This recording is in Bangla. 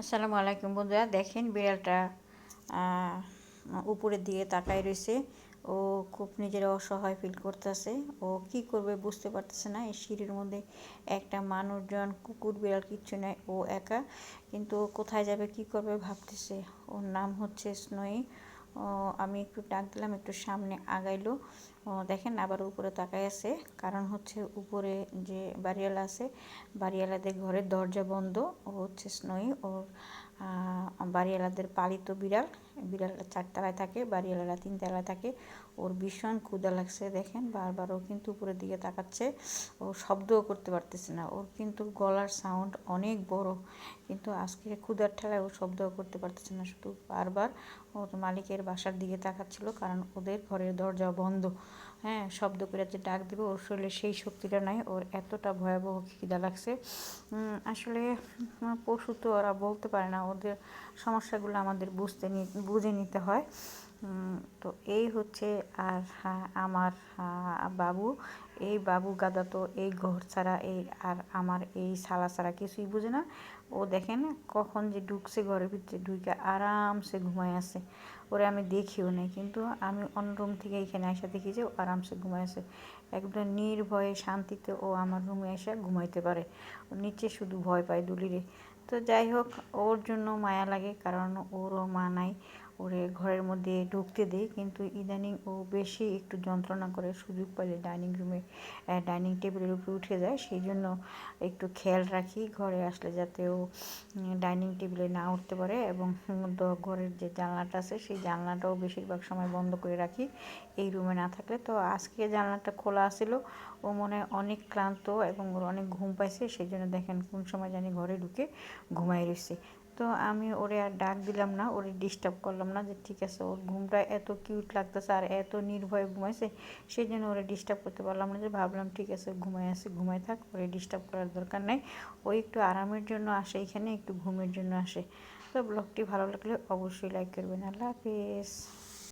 আসসালামু আলাইকুম বন্ধুরা, দেখেন বিড়ালটা উপরের দিকে তাকায় রয়েছে। ও খুব নিজের অসহায় ফিল করতেছে। ও কি করবে বুঝতে পারতেছে না। এই সিঁড়ির মধ্যে একটা মানুষজন, কুকুর, বিড়াল কিচ্ছু নেই। ও একা, কিন্তু কোথায় যাবে, কি করবে ভাবতেছে। ওর নাম হচ্ছে স্নোই। ও আমি একটু ডাক দিলাম, একটু সামনে আগাইলো। দেখেন আবার উপরে তাকায় আছে। কারণ হচ্ছে উপরে যে বাড়িওয়ালা আছে, বাড়িওয়ালাদের ঘরের দরজা বন্ধ, ও হচ্ছে স্নোই ওর বাড়িওয়ালাদের পালিত বিড়াল বিড়ালটা চারতলায় থাকে, বাড়িওয়ালারা তিনতলায় থাকে। ওর ভীষণ ক্ষুদা লাগছে, দেখেন বারবার ও কিন্তু উপরের দিকে তাকাচ্ছে। ও শব্দও করতে পারতেছে না। ওর কিন্তু গলার সাউন্ড অনেক বড়। কিন্তু আজকে ক্ষুধার ঠেলায় ও শব্দও করতে পারতেছে না। শুধু বারবার ওর মালিকের বাসার দিকে তাকাচ্ছিল, কারণ ওদের ঘরের দরজা বন্ধ। হ্যাঁ শব্দ করে যে ডাক দেবে, ওর শরীরে সেই শক্তিটা নাই, ওর এতটা ভয়াবহ খিদা লাগছে। আসলে পশু তো ওরা বলতে পারে না, ওদের সমস্যাগুলো আমাদের বুঝতে বুঝে নিতে হয়। তো এই হচ্ছে আর হ্যাঁ, আমার বাবু। এই বাবু গাদা তো এই ঘর ছাড়া এই আর আমার এই শালা ছাড়া কিছুই বুঝে না। ও দেখেন কখন যে ঢুকছে ঘরের ভিতরে ঢুকে আরামসে ঘুমায় আছে। ওরে আমি দেখিও নাই কিন্তু আমি অন্য রুম থেকে এখানে এসে দেখি যে ও আরামসে ঘুমায় আছে। একদম নির্ভয়ে শান্তিতে ও আমার রুমে এসে ঘুমাইতে পারে। নিচে শুধু ভয় পায় দুলিরে। তো যাই হোক ওর জন্য মায়া লাগে কারণ ওরও মা নাই। ওরে ঘরের মধ্যে ঢুকতে দেই, কিন্তু ইদানিং ও বেশি একটু যন্ত্রণা করে সুযোগ পাইলে ডাইনিং রুমে ডাইনিং টেবিলের উপরে উঠে যায়। সেই জন্য একটু খেয়াল রাখি ঘরে আসলে যাতে ও ডাইনিং টেবিলে না উঠতে পারে এবং ঘরের যে জানলাটা আছে সেই জানলাটাও বেশিরভাগ সময় বন্ধ করে রাখি। এই রুমে না থাকলে তো আজকে জানলাটা খোলা আছিল, ও মনে অনেক ক্লান্ত এবং ওর অনেক ঘুম পাইছে, সেই জন্য দেখেন কোন সময় জানি ঘরে ঢুকে ঘুমাই রয়েছে তো আমি ওরে আর ডাক দিলাম না, ওরে ডিস্টার্ব করলাম না যে ঠিক আছে, ওর ঘুমটা এত কিউট লাগতেছে আর এত নির্ভয়ে ঘুমাইছে সেই জন্য ওরে ডিস্টার্ব করতে পারলাম না যে ভাবলাম ঠিক আছে ঘুমাই আসে ঘুমাই থাক, ওরে ডিস্টার্ব করার দরকার নেই। ও একটু আরামের জন্য আসে এখানে, একটু ঘুমের জন্য আসে। তো ব্লগটি ভালো লাগলে অবশ্যই লাইক করবেন। আল্লাহ হাফিজ।